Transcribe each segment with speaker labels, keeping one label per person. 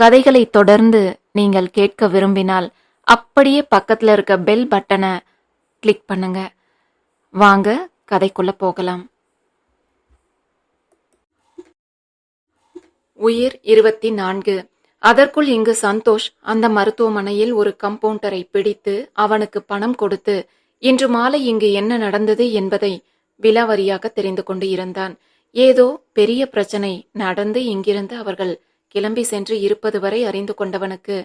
Speaker 1: கதைகளை தொடர்ந்து நீங்கள் கேட்க விரும்பினால் அப்படியே பக்கத்தில் இருக்க பெல் பட்டனை கிளிக் பண்ணுங்க. வாங்க கதைக்குள்ள போகலாம். உயிர் இருபத்தி நான்கு அதற்குள் இங்கு சந்தோஷ் அந்த மருத்துவமனையில் ஒரு கம்பவுண்டரை பிடித்து அவனுக்கு பணம் கொடுத்து இன்று மாலை இங்கு என்ன நடந்தது என்பதை விலாவரியாக தெரிந்து கொண்டு இருந்தான். ஏதோ பெரிய பிரச்சனை நடந்து இங்கிருந்து அவர்கள் கிளம்பி சென்று இருப்பது வரை அறிந்து கொண்டவனுக்கு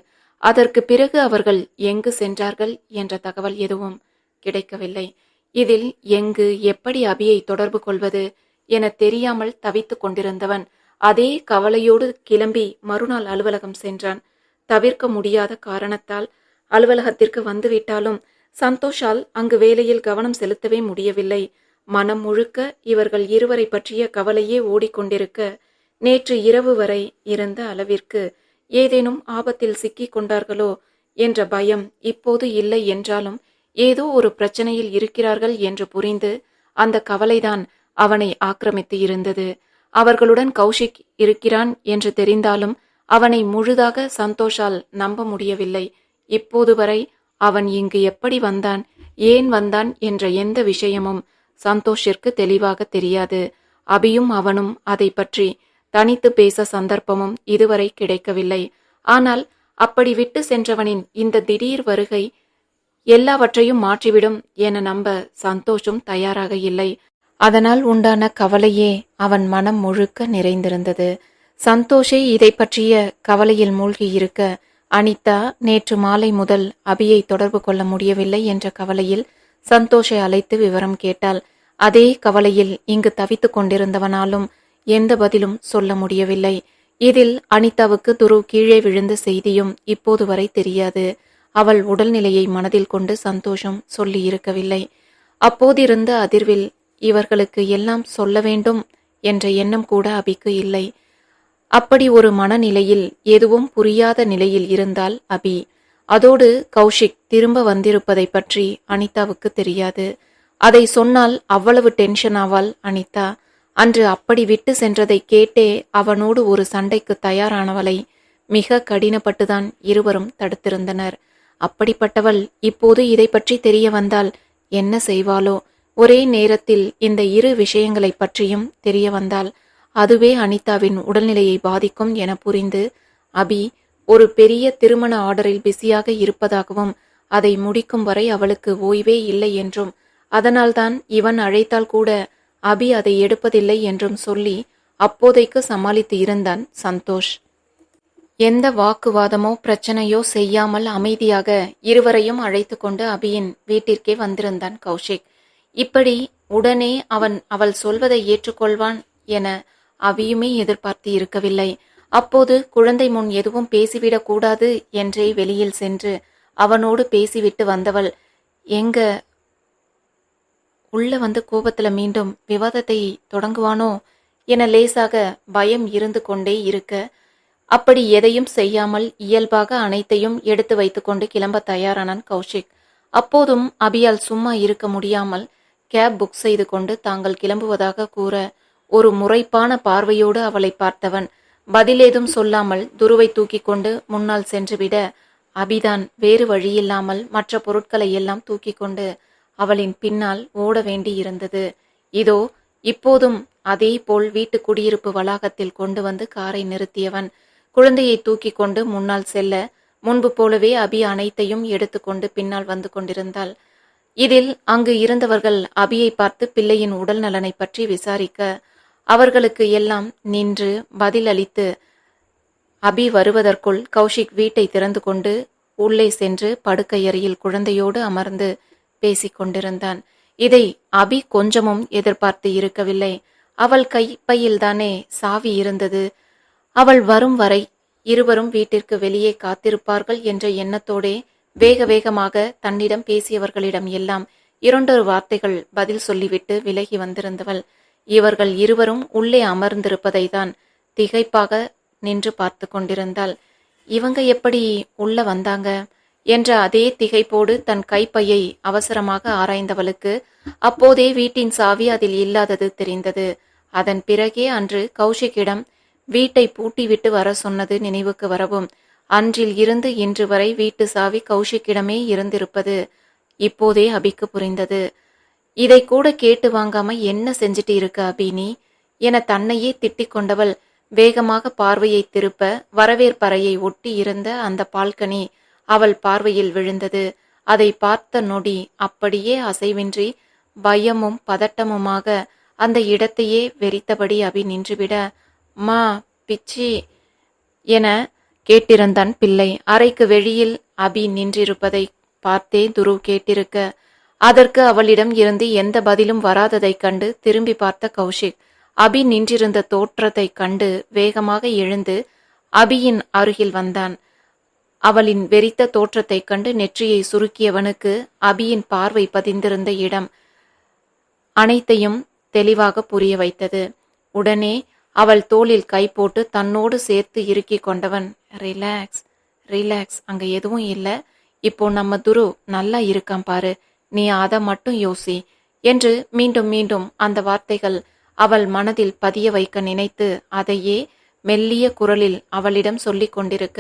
Speaker 1: அதற்கு பிறகு அவர்கள் எங்கு சென்றார்கள் என்ற தகவல் எதுவும் கிடைக்கவில்லை. இதில் எங்கு எப்படி அபியை தொடர்பு கொள்வது என தெரியாமல் தவித்துக் கொண்டிருந்தவன் அதே கவலையோடு கிளம்பி மறுநாள் அலுவலகம் சென்றான். தவிர்க்க முடியாத காரணத்தால் அலுவலகத்திற்கு வந்துவிட்டாலும் சந்தோஷால் அங்கு வேலையில் கவனம் செலுத்தவே முடியவில்லை. மனம் முழுக்க இவர்கள் இருவரை பற்றிய கவலையே ஓடிக்கொண்டிருக்க நேற்று இரவு வரை இருந்த அளவிற்கு ஏதேனும் ஆபத்தில் சிக்கிக் கொண்டார்களோ என்ற பயம் இப்போது இல்லை என்றாலும் ஏதோ ஒரு பிரச்சனையில் இருக்கிறார்கள் என்று புரிந்து அந்த கவலைதான் அவனை ஆக்கிரமித்து இருந்தது. அவர்களுடன் கௌஷிக் இருக்கிறான் என்று தெரிந்தாலும் அவனை முழுதாக சந்தோஷால் நம்ப முடியவில்லை. இப்போது வரை அவன் இங்கு எப்படி வந்தான் ஏன் வந்தான் என்ற எந்த விஷயமும் சந்தோஷிற்கு தெளிவாக தெரியாது. அபியும் அவனும் அதை பற்றி தனித்து பேச சந்தர்ப்பமும் இதுவரை கிடைக்கவில்லை. ஆனால் அப்படி விட்டு சென்றவனின் இந்த திடீர் வருகை எல்லாவற்றையும் மாற்றிவிடும் என நம்ப சந்தோஷம் தயாராக இல்லை. அதனால் உண்டான கவலையே அவன் மனம் முழுக்க நிறைந்திருந்தது. சந்தோஷே இதை பற்றிய கவலையில் மூழ்கி இருக்க அனிதா நேற்று மாலை முதல் அபியை தொடர்பு கொள்ள முடியவில்லை என்ற கவலையில் சந்தோஷை அழைத்து விவரம் கேட்டாள். அதே கவலையில் இங்கு தவித்துக் கொண்டிருந்தவனாலும் எந்த பதிலும் சொல்ல முடியவில்லை. இதில் அனிதாவுக்கு துரு கீழே விழுந்த செய்தியும் இப்போது வரை தெரியாது. அவள் உடல்நிலையை மனதில் கொண்டு சந்தோஷம் சொல்லி இருக்கவில்லை. அப்போதிருந்த அதிர்வில் இவர்களுக்கு எல்லாம் சொல்ல வேண்டும் என்ற எண்ணம் கூட அபிக்கு இல்லை. அப்படி ஒரு மனநிலையில் எதுவும் புரியாத நிலையில் இருந்தால் அபி. அதோடு கௌஷிக் திரும்ப வந்திருப்பதை பற்றி அனிதாவுக்கு தெரியாது. அதை சொன்னால் அவ்வளவு டென்ஷன் ஆவாள் அனிதா. அன்று அப்படி விட்டு சென்றதை கேட்டே அவனோடு ஒரு சண்டைக்கு தயாரானவளை மிக கடினப்பட்டுதான் இருவரும் தடுத்திருந்தனர். அப்படிப்பட்டவள் இப்போது இதை பற்றி தெரிய வந்தால் என்ன செய்வாளோ? ஒரே நேரத்தில் இந்த இரு விஷயங்களை பற்றியும் தெரிய வந்தால் அதுவே அனிதாவின் உடல்நிலையை பாதிக்கும் என புரிந்து அபி ஒரு பெரிய திருமண ஆர்டரில் பிஸியாக இருப்பதாகவும் அதை முடிக்கும் வரை அவளுக்கு ஓய்வே இல்லை என்றும் அதனால்தான் இவன் அழைத்தால் கூட அபி அதை எடுப்பதில்லை என்றும் சொல்லி அப்போதைக்கு சமாளித்து இருந்தான் சந்தோஷ். எந்த வாக்குவாதமோ பிரச்சனையோ செய்யாமல் அமைதியாக இருவரையும் அழைத்து கொண்டு அபியின் வீட்டிற்கே வந்திருந்தான் கௌஷிக். இப்படி உடனே அவன் அவள் சொல்வதை ஏற்றுக்கொள்வான் என அபியுமே எதிர்பார்த்து இருக்கவில்லை. அப்போது குழந்தை முன் எதுவும் பேசிவிடக் கூடாது என்றே வெளியில் சென்று அவனோடு பேசிவிட்டு வந்தவள் எங்க உள்ள வந்து கோபத்துல மீண்டும் விவாதத்தை தொடங்குவானோ என லேசாக பயம் இருந்து கொண்டே இருக்க அப்படி எதையும் செய்யாமல் இயல்பாக அனைத்தையும் எடுத்து வைத்துக்கொண்டு கிளம்ப தயாரானான் கௌஷிக். அப்போதும் அபியால் சும்மா இருக்க முடியாமல் கேப் புக் செய்து கொண்டு தாங்கள் கிளம்புவதாக கூற ஒரு முறைப்பான பார்வையோடு அவளை பார்த்தவன் பதிலேதும் சொல்லாமல் துருவை தூக்கி கொண்டு முன்னால் சென்றுவிட அபிதான் வேறு வழியில்லாமல் மற்ற பொருட்களை எல்லாம் தூக்கி கொண்டு அவளின் பின்னால் ஓட வேண்டியிருந்தது. இதோ இப்போதும் அதே போல் வீட்டு குடியிருப்பு வளாகத்தில் கொண்டு வந்து காரை நிறுத்தியவன் குழந்தையை தூக்கி கொண்டு முன்னால் செல்ல முன்பு போலவே அபி அனைத்தையும் எடுத்துக்கொண்டு பின்னால் வந்து கொண்டிருந்தாள். இதில் அங்கு இருந்தவர்கள் அபியை பார்த்து பிள்ளையின் உடல் நலனை பற்றி விசாரிக்க அவர்களுக்கு எல்லாம் நின்று பதில் அளித்து அபி வருவதற்குள் கௌஷிக் வீட்டை திறந்து கொண்டு உள்ளே சென்று படுக்கையறையில் குழந்தையோடு அமர்ந்து பேசிக் கொண்டிருந்தான் இதை அபி கொஞ்சமும் எதிர்பார்த்து இருக்கவில்லை. அவள் கைப்பையில்தானே சாவி இருந்தது. அவள் வரும் வரை இருவரும் வீட்டிற்கு வெளியே காத்திருப்பார்கள் என்ற எண்ணத்தோடே வேக வேகமாக தன்னிடம் பேசியவர்களிடம் எல்லாம் இரண்டொரு வார்த்தைகள் பதில் சொல்லிவிட்டு விலகி வந்திருந்தவள். இவர்கள் இருவரும் உள்ளே அமர்ந்திருப்பதை தான் திகைப்பாக நின்று பார்த்து கொண்டிருந்தாள் இவங்க எப்படி உள்ள வந்தாங்க? என்ற அதே திகைப்போடு தன் கைப்பையை அவசரமாக ஆராய்ந்தவளுக்கு அப்போதே வீட்டின் சாவி அதில் இல்லாதது தெரிந்தது. அதன் பிறகே அன்று கௌஷிக்கிடம் வீட்டை பூட்டிவிட்டு வர சொன்னது நினைவுக்கு வரவும் அன்றில் இருந்து இன்று வரை வீட்டு சாவி கௌஷிக்கிடமே இருந்திருப்பது இப்போதே அபிக்கு புரிந்தது. இதை கூட கேட்டு வாங்காம என்ன செஞ்சிட்டு இருக்க அபினி? என தன்னையே திட்டிக் கொண்டவள் வேகமாக பார்வையை திருப்ப வரவேற்பறையை ஒட்டி இருந்த அந்த பால்கனி அவள் பார்வையில் விழுந்தது. அதை பார்த்த நொடி அப்படியே அசைவின்றி பயமும் பதட்டமுமாக அந்த இடத்தையே வெறித்தபடி அபி நின்றுவிட மா பிச்சி என கேட்டிருந்தான் பிள்ளை. அறைக்கு வெளியில் அபி நின்றிருப்பதை பார்த்தே துருவ் கேட்டிருக்க அதற்கு அவளிடம் இருந்து எந்த பதிலும் வராததைக் கண்டு திரும்பி பார்த்த கௌஷிக். அபி நின்றிருந்த தோற்றத்தைக் கண்டு வேகமாக எழுந்து அபியின் அருகில் வந்தான். அவளின் வெறித்த தோற்றத்தைக் கண்டு நெற்றியை சுருக்கியவனுக்கு அபியின் பார்வை பதிந்திருந்த இடம் அனைத்தையும் தெளிவாக புரிய வைத்தது. உடனே அவள் தோளில் கை போட்டு தன்னோடு சேர்த்து இறுக்கிக் கொண்டவன் ரிலாக்ஸ் ரிலாக்ஸ் அங்க எதுவும் இல்லை. இப்போ நம்ம துரு நல்லா இருக்கான் பாரு. நீ அதை மட்டும் யோசி என்று மீண்டும் மீண்டும் அந்த வார்த்தைகள் அவள் மனதில் பதிய வைக்க நினைத்து அதையே மெல்லிய குரலில் அவளிடம் சொல்லிக் கொண்டிருக்க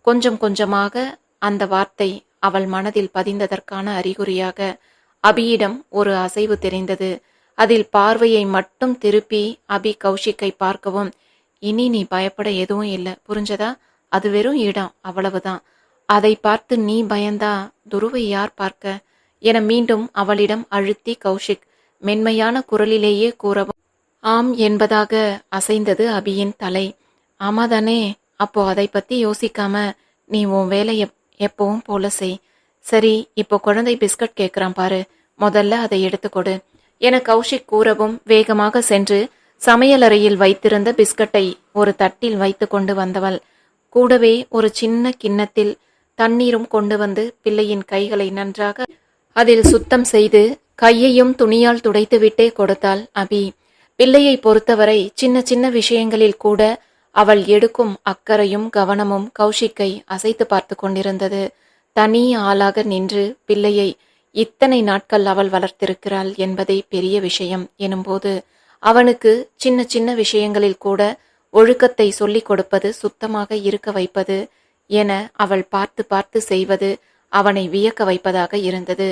Speaker 1: கொஞ்சம் கொஞ்சமாக அந்த வார்த்தை அவள் மனதில் பதிந்ததற்கான அறிகுறியாக அபியிடம் ஒரு அசைவு தெரிந்தது. அதில் பார்வையை மட்டும் திருப்பி அபி கௌஷிக்கை பார்க்கவும் இனி நீ பயப்பட எதுவும் இல்லை. புரிஞ்சதா? அது வெறும் இடம். அவ்வளவுதான். அதை பார்த்து நீ பயந்தா துருவை யார் பார்க்க? என மீண்டும் அவளிடம் அழுத்தி கௌஷிக் மென்மையான குரலிலேயே கூறவும் ஆம் என்பதாக அசைந்தது அபியின் தலை. ஆமாதானே. அப்போ அதை பத்தி யோசிக்காம நீ உன் வேலையை எப்பவும் போல செய். சரி இப்போ குழந்தை பிஸ்கட் கேட்குறான் பாரு. முதல்ல அதை எடுத்துக்கொடு என கௌஷிக் கூறவும் வேகமாக சென்று சமையலறையில் வைத்திருந்த பிஸ்கட்டை ஒரு தட்டில் வைத்து கொண்டு வந்தவள். கூடவே ஒரு சின்ன கிண்ணத்தில் தண்ணீரும் கொண்டு வந்து பிள்ளையின் கைகளை நன்றாக அதில் சுத்தம் செய்து கையையும் துணியால் துடைத்துவிட்டே கொடுத்தாள் அபி. பிள்ளையை பொறுத்தவரை சின்ன சின்ன விஷயங்களில் கூட அவள் எடுக்கும் அக்கறையும் கவனமும் கௌஷிக்கை அசைத்து பார்த்து கொண்டிருந்தது. தனி ஆளாக நின்று பிள்ளையை இத்தனை நாட்கள் அவள் வளர்த்திருக்கிறாள் என்பதே பெரிய விஷயம் எனும்போது அவனுக்கு சின்ன சின்ன விஷயங்களில் கூட ஒழுக்கத்தை சொல்லிக் கொடுப்பது சுத்தமாக இருக்க வைப்பது என அவள் பார்த்து பார்த்து செய்வது அவனை வியக்க வைப்பதாக இருந்தது.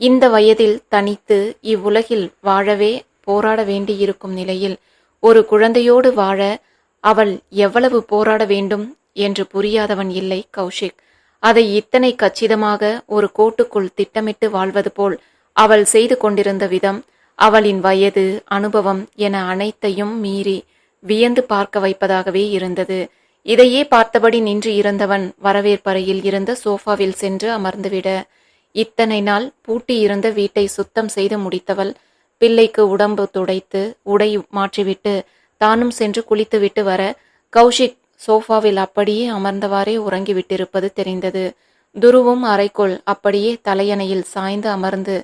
Speaker 1: இந்த வயதில் தனித்து இவ்வுலகில் வாழவே போராட வேண்டியிருக்கும் நிலையில் ஒரு குழந்தையோடு வாழ அவள் எவ்வளவு போராட வேண்டும் என்று புரியாதவன் இல்லை கௌஷிக். அதை இத்தனை கச்சிதமாக ஒரு கோட்டுக்குள் திட்டமிட்டு வாழ்வது போல் அவள் செய்து கொண்டிருந்த விதம் அவளின் வயது அனுபவம் என அனைத்தையும் மீறி வியந்து பார்க்க வைப்பதாகவே இருந்தது. இதையே பார்த்தபடி நின்று இருந்தவன் வரவேற்பறையில் இருந்த சோஃபாவில் சென்று அமர்ந்துவிட இத்தனை நாள் பூட்டியிருந்த வீட்டை சுத்தம் செய்து முடித்தவள் பிள்ளைக்கு உடம்பு துடைத்து உடை மாற்றிவிட்டு தானும் சென்று குளித்துவிட்டு வர கௌஷிக் சோஃபாவில் அப்படியே அமர்ந்தவாறே உறங்கிவிட்டிருப்பது தெரிந்தது. துருவும் அறைக்குள் அப்படியே தலையணையில் சாய்ந்து அமர்ந்து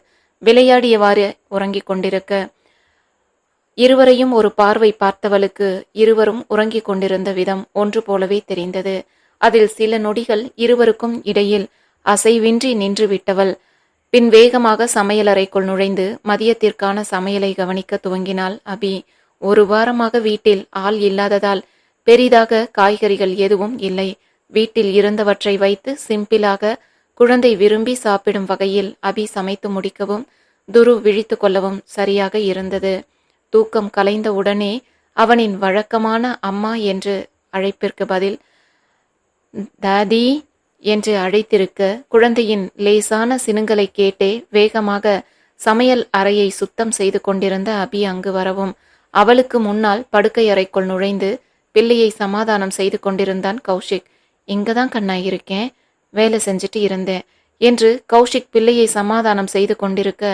Speaker 1: விளையாடியவாறு உறங்கிக் கொண்டிருக்க. இருவரையும் ஒரு பார்வை பார்த்தவளுக்கு இருவரும் உறங்கிக் கொண்டிருந்த விதம் ஒன்று போலவே தெரிந்தது. அதில் சில நொடிகள் இருவருக்கும் இடையில் அசைவின்றி நின்று விட்டவள் பின் வேகமாக சமையலறைக்குள் நுழைந்து மதியத்திற்கான சமையலை கவனிக்க துவங்கினாள் அபி. ஒரு வாரமாக வீட்டில் ஆள் இல்லாததால் பெரிதாக காய்கறிகள் எதுவும் இல்லை. வீட்டில் இருந்தவற்றை வைத்து சிம்பிளாக குழந்தை விரும்பி சாப்பிடும் வகையில் அபி சமைத்து முடிக்கவும் துரு விழித்து கொள்ளவும் சரியாக இருந்தது. தூக்கம் கலைந்த உடனே அவனின் வழக்கமான அம்மா என்று அழைப்பிற்கு பதில் தாதி என்று அழைத்திருக்க குழந்தையின் லேசான சினுங்களை கேட்டே வேகமாக சமையல் அறையை சுத்தம் செய்து கொண்டிருந்த அபி அங்கு வரவும் அவளுக்கு முன்னால் படுக்கை அறைக்குள் நுழைந்து பிள்ளையை சமாதானம் செய்து கொண்டிருந்தான் கௌஷிக். இங்கதான் கண்ணா இருக்கேன். வேலை செஞ்சுட்டு இருந்தேன் என்று கௌஷிக் பிள்ளையை சமாதானம் செய்து கொண்டிருக்க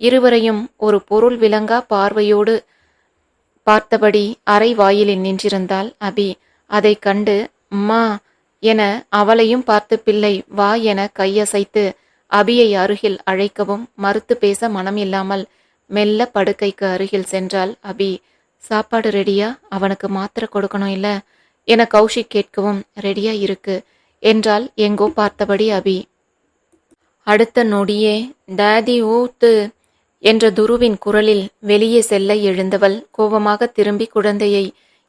Speaker 1: இருவரையும் ஒரு பொருள் விளங்கா பார்வையோடு பார்த்தபடி அறை வாயிலில் நின்றிருந்தாள் அபி. அதை கண்டு அம்மா என அவளையும் பார்த்து பிள்ளை வா என கையசைத்து அபியை அருகில் அழைக்கவும் மறுத்து பேச மனம் இல்லாமல் மெல்ல படுக்கைக்கு அருகில் சென்றாள் அபி சாப்பாடு ரெடியா அவனுக்கு மாத்திரை கொடுக்கணும் இல்ல? என கௌஷிக் கேட்கவும் ரெடியா இருக்கு என்றால் எங்கோ பார்த்தபடி அபி அடுத்த நொடியே டாடி ஊத்து என்ற துருவின் குரலில் வெளியே செல்ல எழுந்தவள் கோபமாக திரும்பி குழந்தையை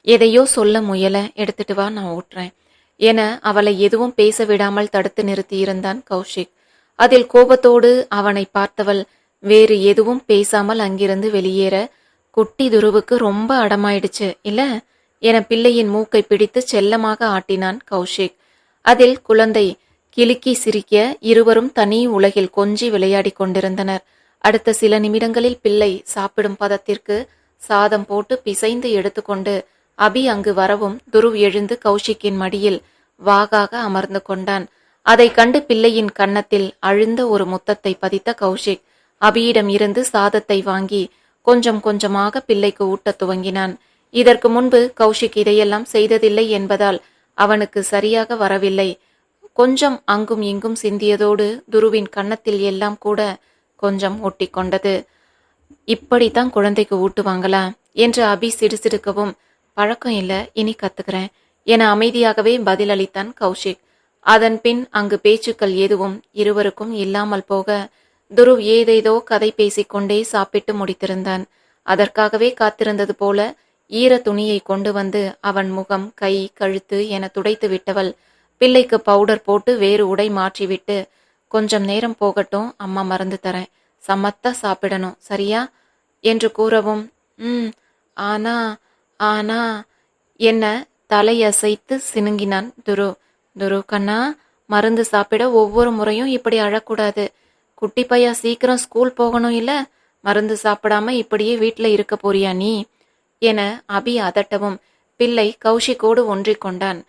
Speaker 1: எதையோ சொல்ல முயல எடுத்துட்டு வா நான் ஊட்டுறேன் என அவளை எதுவும் பேச விடாமல் தடுத்து நிறுத்தியிருந்தான் கௌஷிக். அதில் கோபத்தோடு அவனை பார்த்தவள் வேறு எதுவும் பேசாமல் அங்கிருந்து வெளியேற குட்டி துருவுக்கு ரொம்ப அடமாயிடுச்சு. இல்ல? என பிள்ளையின் மூக்கை பிடித்து செல்லமாக ஆட்டினான் கௌஷிக். அதில் குழந்தை கிலுக்கி சிரிக்க இருவரும் தனி உலகில் கொஞ்சி விளையாடிக் கொண்டிருந்தனர். அடுத்த சில நிமிடங்களில் பிள்ளை சாப்பிடும் பதத்திற்கு சாதம் போட்டு பிசைந்து எடுத்துக்கொண்டு அபி அங்கு வரவும் துருவ் எழுந்து கௌஷிக்கின் மடியில் வாகாக அமர்ந்து கொண்டான். அதைக் கண்டு பிள்ளையின் கன்னத்தில் அழுந்த ஒரு முத்தத்தை பதித்த கௌஷிக் அபியிடம் இருந்து சாதத்தை வாங்கி கொஞ்சம் கொஞ்சமாக பிள்ளைக்கு ஊட்டத் துவங்கினான். இதற்கு முன்பு கௌஷிக் இதையெல்லாம் செய்ததில்லை என்பதால் அவனுக்கு சரியாக வரவில்லை. கொஞ்சம் அங்கும் இங்கும் சிந்தியதோடு துருவின் கன்னத்தில் எல்லாம் கூட கொஞ்சம் ஒட்டிக்கொண்டது இப்படித்தான் குழந்தைக்கு ஊட்டுவாங்களா என்று அபி சிடுசிடுக்கவும் பழக்கம் இல்லை இனி கத்துக்கிறேன் என அமைதியாகவே பதிலளித்தான் கௌஷிக். அதன் பின் அங்கு பேச்சுக்கள் எதுவும் இருவருக்கும் இல்லாமல் போக துருவ் ஏதேதோ கதை பேசிக்கொண்டே சாப்பிட்டு முடித்திருந்தான். அதற்காகவே காத்திருந்தது போல ஈர துணியை கொண்டு வந்து அவன் முகம் கை கழுத்து என துடைத்து விட்டவள் பிள்ளைக்கு பவுடர் போட்டு வேறு உடை மாற்றிவிட்டு கொஞ்சம் நேரம் போகட்டும் அம்மா மருந்து தரேன். சமத்தா சாப்பிடணும் சரியா என்று கூறவும் ம் ஆனா ஆனா என்ன தலையசைத்து சினுங்கினான் துரு துரு கண்ணா மருந்து சாப்பிட ஒவ்வொரு முறையும் இப்படி அழக்கூடாது. குட்டி பையா சீக்கிரம் ஸ்கூல் போகணும் இல்ல? மருந்து சாப்பிடாம இப்படியே வீட்டில் இருக்க போறியா நீ? என அபி அதட்டவும். பிள்ளை கௌஷிக்கோடு ஒன்றிக் கொண்டான்.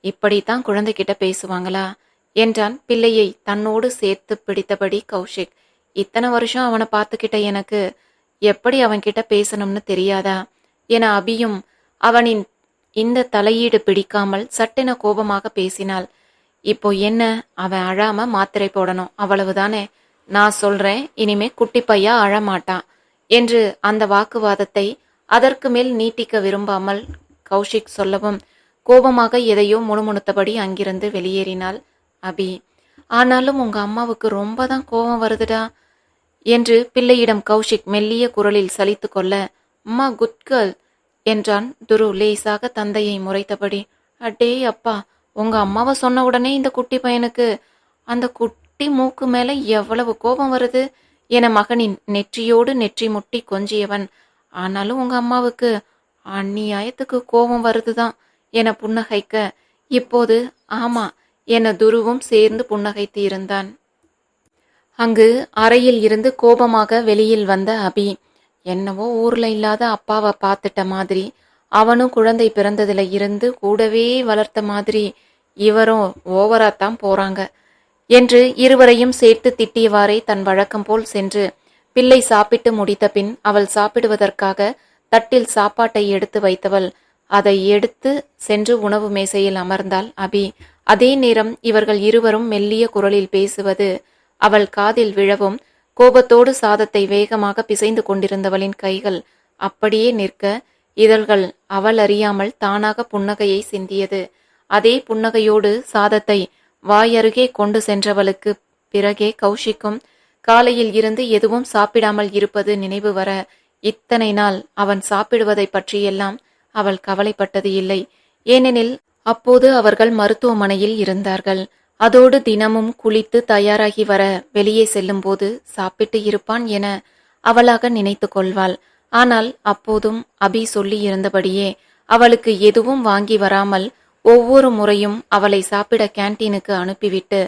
Speaker 1: இப்படித்தான் குழந்தைகிட்ட பேசுவாங்களா? என்றான் பிள்ளையை தன்னோடு சேர்த்து பிடித்தபடி கௌஷிக். இத்தனை வருஷம் அவனை பார்த்துக்கிட்ட எனக்கு எப்படி அவன்கிட்ட பேசணும்னு தெரியாதா? என அபியும் அவனின் இந்த தலையீடு பிடிக்காமல் சட்டென கோபமாக பேசினாள். இப்போ என்ன? அவன் அழாம மாத்திரை போடணும். அவ்வளவுதானே? நான் சொல்றேன் இனிமே குட்டி பையா அழமாட்டான் என்று அந்த வாக்குவாதத்தை அதற்கு மேல் நீட்டிக்க விரும்பாமல் கௌஷிக் சொல்லவும் கோபமாக எதையோ முணுமுணுத்தபடி அங்கிருந்து வெளியேறினாள். அபி ஆனாலும் உங்க அம்மாவுக்கு ரொம்ப தான் கோபம் வருதுடா என்று பிள்ளையிடம் கௌஷிக் மெல்லிய குரலில் சலித்து கொள்ள அம்மா குட் கேர்ள் என்றான் துரு லேசாக தந்தையை முறைத்தபடி. அடே அப்பா உங்க அம்மாவை சொன்ன உடனே இந்த குட்டி பையனுக்கு அந்த குட்டி மூக்கு மேல எவ்வளவு கோபம் வருது? என மகனின் நெற்றியோடு நெற்றி முட்டி கொஞ்சியவன். ஆனாலும் உங்க அம்மாவுக்கு அந்நியாயத்துக்கு கோபம் வருதுதான் என புன்னகைக்க இப்போது ஆமா என துருவும் சேர்ந்து புன்னகைத்து இருந்தான். அங்கு அறையில் இருந்து கோபமாக வெளியில் வந்த அபி என்னவோ ஊர்ல இல்லாத அப்பாவை பார்த்துட்ட மாதிரி அவனும் குழந்தை பிறந்ததுல இருந்து கூடவே வளர்த்த மாதிரி இவரும் ஓவராத்தான் போறாங்க. என்று இருவரையும் சேர்த்து திட்டியவாறே தன் வழக்கம் போல் சென்று பிள்ளை சாப்பிட்டு முடித்த பின் அவள் சாப்பிடுவதற்காக தட்டில் சாப்பாட்டை எடுத்து வைத்தவள். அதை எடுத்து சென்று உணவு மேசையில் அமர்ந்தாள் அபி. அதே நேரம் இவர்கள் இருவரும் மெல்லிய குரலில் பேசுவது அவள் காதில் விழவும் கோபத்தோடு சாதத்தை வேகமாக பிசைந்து கொண்டிருந்தவளின் கைகள் அப்படியே நிற்க இதழ்கள் அவள் அறியாமல் தானாக புன்னகையை சிந்தியது. அதே புன்னகையோடு சாதத்தை வாயருகே கொண்டு சென்றவளுக்கு பிறகே கௌஷிக்கும் காலையில் இருந்து எதுவும் சாப்பிடாமல் இருப்பது நினைவு வர இத்தனை நாள் அவன் சாப்பிடுவதை பற்றியெல்லாம் அவள் கவலைப்பட்டது இல்லை. ஏனெனில் அப்போது அவர்கள் மருத்துவமனையில் இருந்தார்கள். அதோடு தினமும் குளித்து தயாராகி வர வெளியே செல்லும்போது சாப்பிட்டு இருப்பான் என அவளாக நினைத்து கொள்வாள். ஆனால் அப்போதும் அபி சொல்லியிருந்தபடியே அவளுக்கு எதுவும் வாங்கி வராமல் ஒவ்வொரு முறையும் அவளை சாப்பிட கேண்டீனுக்கு அனுப்பிவிட்டு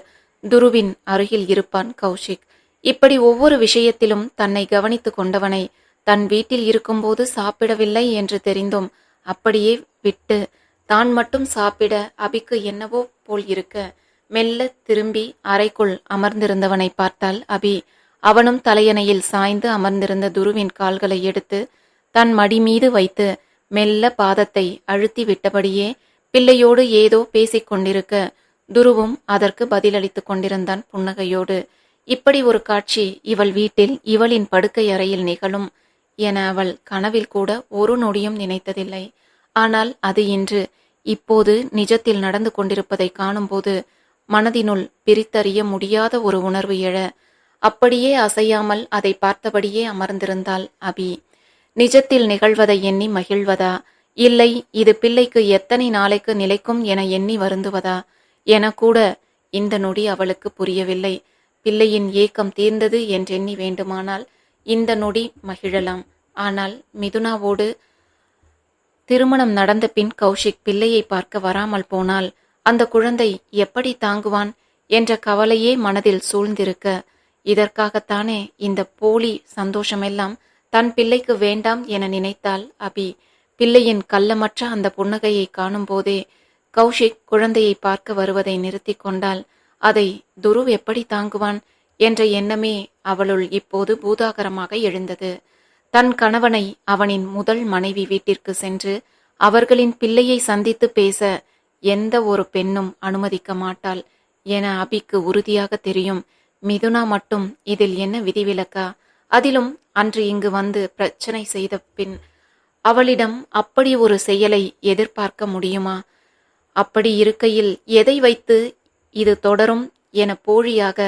Speaker 1: துருவின் அருகில் இருப்பான் கௌஷிக். இப்படி ஒவ்வொரு விஷயத்திலும் தன்னை கவனித்து கொண்டவனை தன் வீட்டில் இருக்கும்போது சாப்பிடவில்லை என்று தெரிந்தும் அப்படியே விட்டு தான் மட்டும் சாப்பிட அபிக்கு என்னவோ போல் இருக்க மெல்ல திரும்பி அறைக்குள் அமர்ந்திருந்தவனை பார்த்தால் அபி அவனும் தலையணையில் சாய்ந்து அமர்ந்திருந்த துருவின் கால்களை எடுத்து தன் மடி மீது வைத்து மெல்ல பாதத்தை அழுத்தி விட்டபடியே பிள்ளையோடு ஏதோ பேசிக் கொண்டிருக்க துருவும் அதற்கு பதிலளித்துக் கொண்டிருந்தான் புன்னகையோடு. இப்படி ஒரு காட்சி இவள் வீட்டில் இவளின் படுக்கை அறையில் நிகழும் என அவள் கனவில் கூட ஒரு நொடியும் நினைத்ததில்லை. ஆனால் அது இன்று இப்போது நிஜத்தில் நடந்து கொண்டிருப்பதை காணும்போது மனதினுள் பிரித்தறிய முடியாத ஒரு உணர்வு எழ அப்படியே அசையாமல் அதை பார்த்தபடியே அமர்ந்திருந்தாள் அபி. நிஜத்தில் நிகழ்வதை எண்ணி மகிழ்வதா? இல்லை இது பிள்ளைக்கு எத்தனை நாளைக்கு நிலைக்கும் என எண்ணி வருந்துவதா? என கூட இந்த நொடி அவளுக்கு புரியவில்லை. பிள்ளையின் ஏக்கம் தீர்ந்தது என்றெண்ணி வேண்டுமானால் இந்த நொடி மகிழலாம். ஆனால் மிதுனாவோடு திருமணம் நடந்த பின் கௌஷிக் பிள்ளையை பார்க்க வராமல் போனால் அந்த குழந்தை எப்படி தாங்குவான் என்ற கவலையே மனதில் சூழ்ந்திருக்க இதற்காகத்தானே இந்த போலி சந்தோஷமெல்லாம் தன் பிள்ளைக்கு வேண்டாம் என நினைத்தாள் அபி. பிள்ளையின் கள்ளமற்ற அந்த புன்னகையை காணும்போதே கௌஷிக் குழந்தையை பார்க்க வருவதை நிறுத்தி கொண்டால் அதை துருவ் எப்படி தாங்குவான் என்ற எண்ணமே அவளுள் இப்போது பூதாகரமாக எழுந்தது. தன் கணவனை அவனின் முதல் மனைவி வீட்டிற்கு சென்று அவர்களின் பிள்ளையை சந்தித்து பேச எந்த ஒரு பெண்ணும் அனுமதிக்க மாட்டாள் என அபிக்கு உறுதியாக தெரியும். மிதுனா மட்டும் இதில் என்ன விதிவிலக்கா? அதிலும் அன்று இங்கு வந்து பிரச்சனை செய்த பின் அவளிடம் அப்படி ஒரு செயலை எதிர்பார்க்க முடியுமா? அப்படி இருக்கையில் எதை வைத்து இது தொடரும் என போழியாக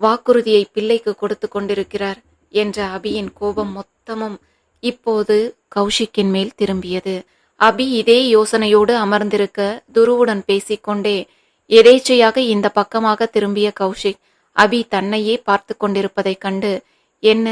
Speaker 1: வாக்குறுதியை பிள்ளைக்கு கொடுத்து கொண்டிருக்கிறார் என்ற அபியின் கோபம் மொத்தமும் இப்போது கௌஷிக்கின் மேல் திரும்பியது. அபி இதே யோசனையோடு அமர்ந்திருக்க துருவுடன் பேசிக்கொண்டே எதேச்சையாக இந்த பக்கமாக திரும்பிய கௌஷிக் அபி தன்னையே பார்த்து கொண்டிருப்பதைக் கண்டு என்ன?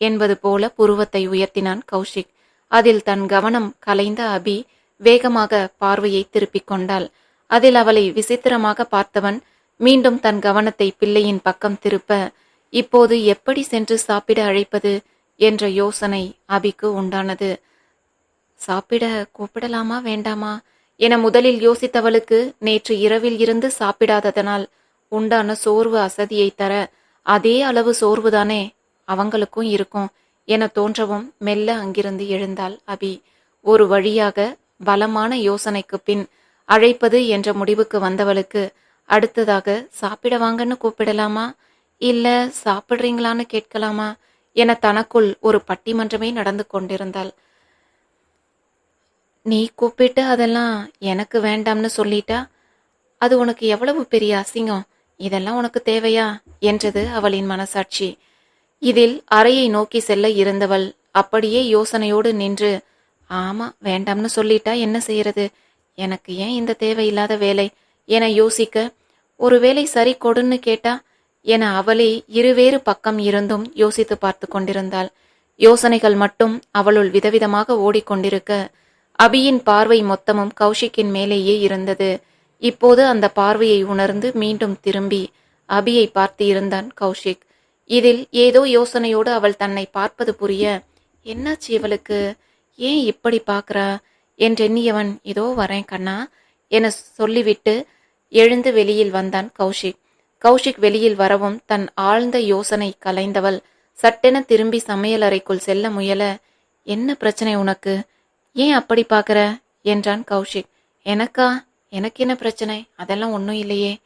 Speaker 1: என்பது போல புருவத்தை உயர்த்தினான் கௌஷிக். அதில் தன் கவனம் கலைந்த அபி வேகமாக பார்வையை திருப்பிக் கொண்டாள். அதில் அவளை விசித்திரமாக பார்த்தவன் மீண்டும் தன் கவனத்தை பிள்ளையின் பக்கம் திருப்ப இப்போது எப்படி சென்று சாப்பிட அழைப்பது? என்ற யோசனை அபிக்கு உண்டானது. சாப்பிட கூப்பிடலாமா வேண்டாமா? என முதலில் யோசித்தவளுக்கு நேற்று இரவில் இருந்து சாப்பிடாததனால் உண்டான சோர்வு அசதியை தர அதே அளவு சோர்வுதானே அவங்களுக்கும் இருக்கும் என தோன்றவும் மெல்ல அங்கிருந்து எழுந்தாள் அபி. ஒரு வழியாக பலமான யோசனைக்கு பின் அழைப்பது என்ற முடிவுக்கு வந்தவளுக்கு அடுத்ததாக சாப்பிட வாங்கன்னு கூப்பிடலாமா? இல்ல சாப்பிடுறீங்களான்னு கேட்கலாமா? என தனக்குள் ஒரு பட்டிமன்றமே நடந்து கொண்டிருந்தாள். நீ கூப்பிட்டு அதெல்லாம் எனக்கு வேண்டாம்னு சொல்லிட்டா? அது உனக்கு எவ்வளவு பெரிய அசிங்கம்? இதெல்லாம் உனக்கு தேவையா? என்றது அவளின் மனசாட்சி. இதில் அறையை நோக்கி செல்ல இருந்தவள் அப்படியே யோசனையோடு நின்று ஆமா வேண்டாம்னு சொல்லிட்டா என்ன செய்யறது? எனக்கு ஏன் இந்த தேவையில்லாத வேலை? என யோசிக்க ஒருவேளை சரி கொடுன்னு கேட்டா? என அவளே இருவேறு பக்கம் இருந்தும் யோசித்து பார்த்து கொண்டிருந்தாள். யோசனைகள் மட்டும் அவளுள் விதவிதமாக ஓடிக்கொண்டிருக்க அபியின் பார்வை மொத்தமும் கௌஷிக்கின் மேலேயே இருந்தது. இப்போது அந்த பார்வையை உணர்ந்து மீண்டும் திரும்பி அபியை பார்த்து இருந்தான் கௌஷிக். இதில் ஏதோ யோசனையோடு அவள் தன்னை பார்ப்பது புரிய என்னாச்சு இவளுக்கு? ஏன் இப்படி பார்க்குறா? என்றெண்ணியவன் இதோ வரேன் கண்ணா என சொல்லிவிட்டு எழுந்து வெளியில் வந்தான் கௌஷிக். கௌஷிக் வெளியில் வரவும் தன் ஆழ்ந்த யோசனை கலைந்தவள் சட்டென திரும்பி சமையலறைக்குள் செல்ல முயல என்ன பிரச்சனை உனக்கு? ஏன் அப்படி பார்க்குற? என்றான் கௌஷிக். எனக்கா? எனக்கு என்ன பிரச்சனை? அதெல்லாம் ஒன்றும் இல்லையே.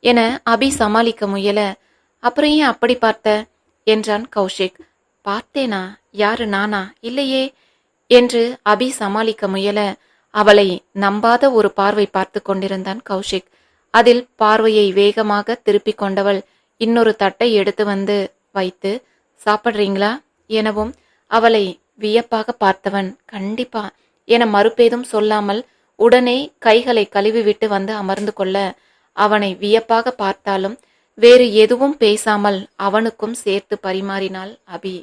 Speaker 1: என அபி சமாளிக்க முயல அப்புறம் ஏன் அப்படி பார்த்த? என்றான் கௌஷிக். பார்த்தேனா? யாரு நானா? இல்லையே. என்று அபி சமாளிக்க முயல அவளை நம்பாத ஒரு பார்வை பார்த்து கொண்டிருந்தான் கௌஷிக். அதில் பார்வையை வேகமாக திருப்பிக் கொண்டவள் இன்னொரு தட்டை எடுத்து வந்து வைத்து சாப்பிட்றீங்களா? எனவும் அவளை வியப்பாக பார்த்தவன் கண்டிப்பா என மறுபேதும் சொல்லாமல் உடனே கைகளை கழுவிவிட்டு வந்து அமர்ந்து கொள்ள அவனை வியப்பாக பார்த்தாலும் வேறு எதுவும் பேசாமல் அவனுக்கும் சேர்த்து பரிமாறினாள் அபி.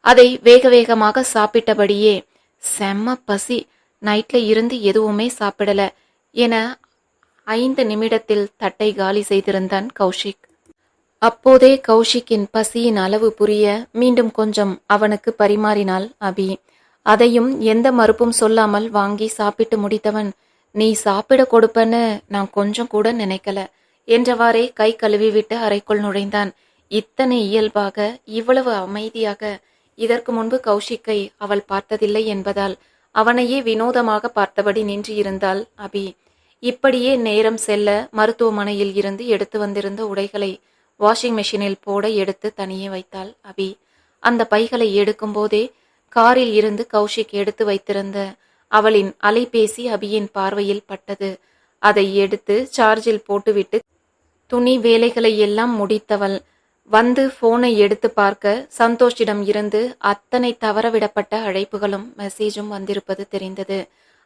Speaker 1: அதை வேக வேகமாக சாப்பிட்டபடியே செம்ம பசி. நைட்ல இருந்து எதுவுமே சாப்பிடல என ஐந்து நிமிடத்தில் தட்டை காலி செய்திருந்தான் கௌஷிக். அப்போதே கௌஷிக்கின் பசியின் அளவு புரிய மீண்டும் கொஞ்சம் அவனுக்கு பரிமாறினாள் அபி. அதையும் எந்த மறுப்பும் சொல்லாமல் வாங்கி சாப்பிட்டு முடித்தவன் நீ சாப்பிட கொடுப்பன்னு நான் கொஞ்சம் கூட நினைக்கல என்றவாறே கை கழுவி விட்டு அறைக்குள் நுழைந்தான். இத்தனை இயல்பாக இவ்வளவு அமைதியாக இதற்கு முன்பு கௌஷிக்கை அவள் பார்த்ததில்லை என்பதால் அவனையே வினோதமாக பார்த்தபடி நின்று இருந்தாள் அபி. இப்படியே நேரம் செல்ல மருத்துவமனையில் இருந்து எடுத்து வந்திருந்த உடைகளை வாஷிங் மெஷினில் போட எடுத்து தனியே வைத்தாள் அபி. அந்த பைகளை எடுக்கும்போதே காரில் இருந்து கௌஷிக் எடுத்து வைத்திருந்த அவளின் அலைபேசி அபியின் பார்வையில் பட்டது. அதை எடுத்து சார்ஜில் போட்டுவிட்டு துணி வேலைகளை எல்லாம் முடித்தவள். வந்து போனை எடுத்து பார்க்க சந்தோஷிடம் இருந்து அத்தனை தவறவிடப்பட்ட அழைப்புகளும் மெசேஜும் வந்திருப்பது தெரிந்தது.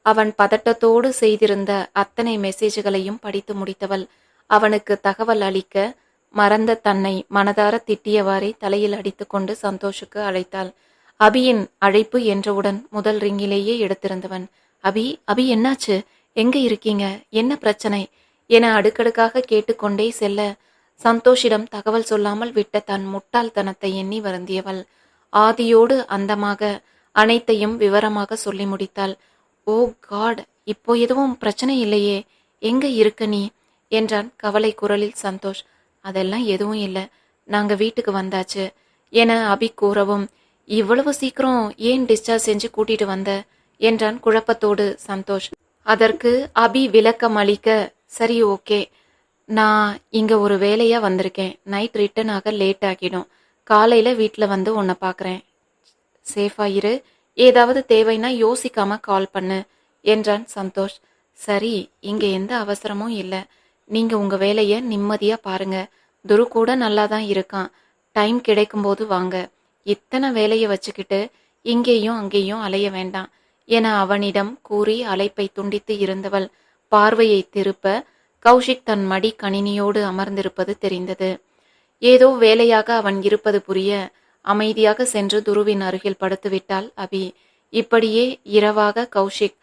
Speaker 1: அவன் பதட்டத்தோடு செய்திருந்த அத்தனை மெசேஜ்களையும் படித்து முடித்தவள். அவனுக்கு தகவல் அளிக்க மறந்த தன்னை மனதார திட்டியவாறே தலையில் அடித்துக்கொண்டு சந்தோஷுக்கு அழைத்தாள். அபியின் அழைப்பு என்றவுடன் முதல் ரிங்கிலேயே எடுத்திருந்தவன். அபி அபி என்னாச்சு? எங்க இருக்கீங்க? என்ன பிரச்சனை? என அடுக்கடுக்காக கேட்டுக்கொண்டே செல்ல சந்தோஷிடம் தகவல் சொல்லாமல் விட்ட தன் முட்டாள்தனத்தை எண்ணி வருந்தியவள். ஆதியோடு அந்தமாக அனைத்தையும் விவரமாக சொல்லி முடித்தாள். ஓ காட் இப்போ எதுவும் பிரச்சனை இல்லையே. எங்க இருக்க நீ? என்றான் கவலை குரலில் சந்தோஷ். அதெல்லாம் எதுவும் இல்லை. நாங்க வீட்டுக்கு வந்தாச்சு என அபி கூறவும் இவ்வளவு சீக்கிரம் ஏன் டிஸ்சார்ஜ் செஞ்சு கூட்டிட்டு வந்த? என்றான் குழப்பத்தோடு சந்தோஷ். அதற்கு அபி விளக்கம் அளிக்க சரி ஓகே. நான் இங்க ஒரு வேலையா வந்திருக்கேன். நைட் ரிட்டர்ன் ஆக லேட் ஆகிடும். காலையில வீட்டில் வந்து உன்னை பார்க்குறேன் சேஃபா இரு. ஏதாவது தேவைன்னா யோசிக்காம கால் பண்ணு என்றான் சந்தோஷ். சரி இங்க எந்த அவசரமும் இல்லை. நீங்க உங்க வேலையை நிம்மதியா பாருங்க. துரு கூட நல்லா தான் இருக்கான். டைம் கிடைக்கும்போது வாங்க. இத்தனை வேலையை வச்சுக்கிட்டு இங்கேயும் அங்கேயும் அலைய வேண்டாம் என அவனிடம் கூறி அழைப்பை துண்டித்து இருந்தவள் பார்வையை திருப்ப கௌஷிக் தன் மடி கணினியோடு அமர்ந்திருப்பது தெரிந்தது. ஏதோ வேலையாக அவன் இருப்பது புரிய அமைதியாக சென்று துருவின் அருகில் படுத்துவிட்டாள் அபி. இப்படியே இரவாக கௌஷிக்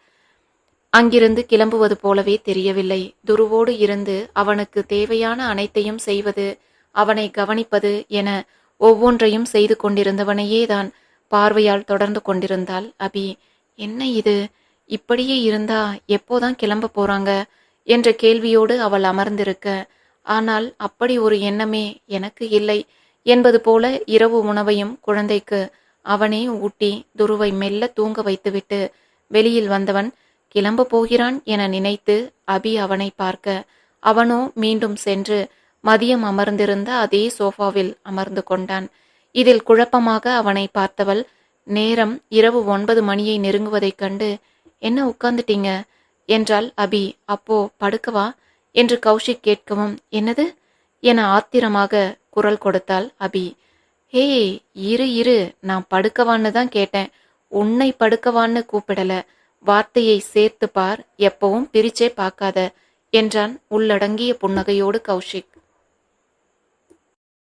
Speaker 1: அங்கிருந்து கிளம்புவது போலவே தெரியவில்லை. துருவோடு இருந்து அவனுக்கு தேவையான அனைத்தையும் செய்வது அவனை கவனிப்பது என ஒவ்வொன்றையும் செய்து கொண்டிருந்தவனையே தான் பார்வையால் தொடர்ந்து கொண்டிருந்தாள். அபி என்ன இது? இப்படியே இருந்தா எப்போதான் கிளம்ப போறாங்க? என்ற கேள்வியோடு அவள் அமர்ந்திருக்க ஆனால் அப்படி ஒரு எண்ணமே எனக்கு இல்லை என்பது போல இரவு உணவையும் குழந்தைக்கு அவனே ஊட்டி துருவை மெல்ல தூங்க வைத்துவிட்டு வெளியில் வந்தவன் கிளம்ப போகிறான் என நினைத்து அபி அவனை பார்க்க அவனோ மீண்டும் சென்று மதியம் அமர்ந்திருந்த அதே சோஃபாவில் அமர்ந்து கொண்டான். இதில் குழப்பமாக அவனை பார்த்தவள் நேரம் இரவு ஒன்பது மணியை நெருங்குவதைக் கண்டு என்ன உட்கார்ந்துட்டீங்க என்றாள் அபி. அப்போ படுக்கவா என்று கௌஷிக் கேட்கவும் என்னது என ஆத்திரமாக குரல் கொடுத்தாள் அபி. ஹே இரு இரு நான் படுக்கவான்னு தான் கேட்டேன். உன்னை படுக்கவான்னு கூப்பிடல. வார்த்தையை சேர்த்து பார். எப்பவும் பிரிச்சே பார்க்காத என்றான் உள்ளடங்கிய புன்னகையோடு கௌஷிக்.